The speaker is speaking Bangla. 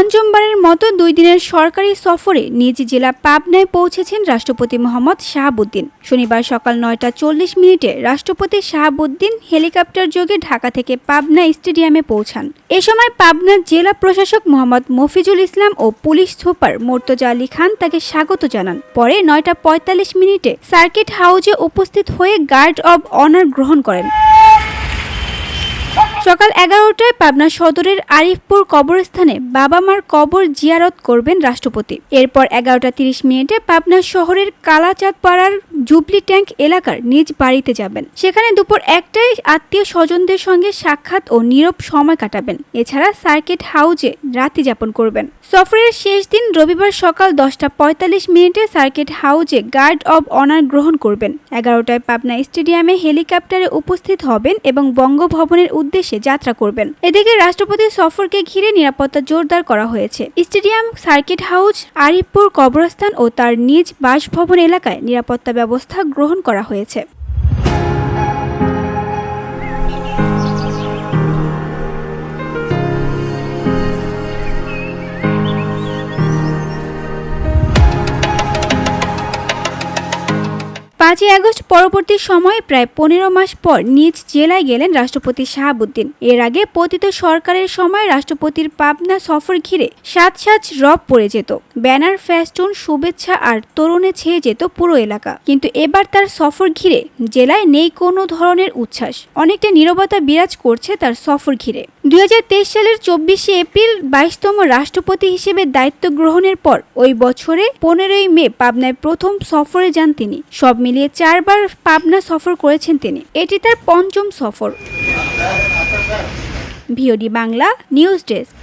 পঞ্চমবারের মতো দুই দিনের সরকারি সফরে নিজ জেলা পাবনায় পৌঁছেছেন রাষ্ট্রপতি মোহাম্মদ শাহাবুদ্দিন। শনিবার সকাল নয়টা চল্লিশ মিনিটে রাষ্ট্রপতি শাহাবুদ্দিন হেলিকপ্টার যোগে ঢাকা থেকে পাবনা স্টেডিয়ামে পৌঁছান। এ সময় পাবনার জেলা প্রশাসক মোহাম্মদ মফিজুল ইসলাম ও পুলিশ সুপার মোর্তজা আলী খান তাকে স্বাগত জানান। পরে নয়টা পঁয়তাল্লিশ মিনিটে সার্কিট হাউজে উপস্থিত হয়ে গার্ড অব অনার গ্রহণ করেন। সকাল এগারোটায় পাবনা সদরের আরিফপুর কবরস্থানে বাবা মার কবর জিয়ারত করবেন রাষ্ট্রপতি। এরপর এগারোটা তিরিশ মিনিটে পাবনা শহরের কালাচাঁদপাড়ার জুবলি ট্যাঙ্ক এলাকার নিজ বাড়িতে যাবেন। সেখানে দুপুর একটায় আত্মীয় স্বজনদের সঙ্গে সাক্ষাৎ ও নীরব সময় কাটাবেন। এছাড়া সার্কিট হাউজে রাতি যাপন করবেন। সফরের শেষ দিন রবিবার সকাল দশটা পঁয়তাল্লিশ মিনিটে সার্কিট হাউজে গার্ড অব অনার গ্রহণ করবেন। এগারোটায় পাবনা স্টেডিয়ামে হেলিকপ্টারে উপস্থিত হবেন এবং বঙ্গভবনের উদ্দেশ্যে যাত্রা করবেন। এদিকে রাষ্ট্রপতি সফরকে ঘিরে নিরাপত্তা জোরদার করা হয়েছে। স্টেডিয়াম, সার্কিট হাউস, আরিফপুর কবরস্থান ও তার নিজ বাসভবন এলাকায় নিরাপত্তা ব্যবস্থা গ্রহণ করা হয়েছে। পাঁচই আগস্ট পরবর্তী সময়ে প্রায় পনেরো মাস পর নিজ জেলায় গেলেন রাষ্ট্রপতি শাহাবুদ্দিন। এর আগে পতিত সরকারের সময় রাষ্ট্রপতির পাবনা সফর ঘিরে সাত সাজ রব পড়ে যেত। ব্যানার ফ্যাস্টুন শুভেচ্ছা আর তরুণে ছেয়ে যেত পুরো এলাকা। কিন্তু এবার তার সফর ঘিরে জেলায় নেই কোনো ধরনের উচ্ছ্বাস। অনেকটা নীরবতা বিরাজ করছে তার সফর ঘিরে। দুই হাজার তেইশ সালের চব্বিশে এপ্রিল বাইশতম রাষ্ট্রপতি হিসেবে দায়িত্ব গ্রহণের পর ওই বছরে পনেরোই মে পাবনায় প্রথম সফরে যান তিনি। সব মিলিয়ে চারবার পাবনা সফর করেছেন তিনি। এটি তার পঞ্চম সফর। VOD Bangla news desk.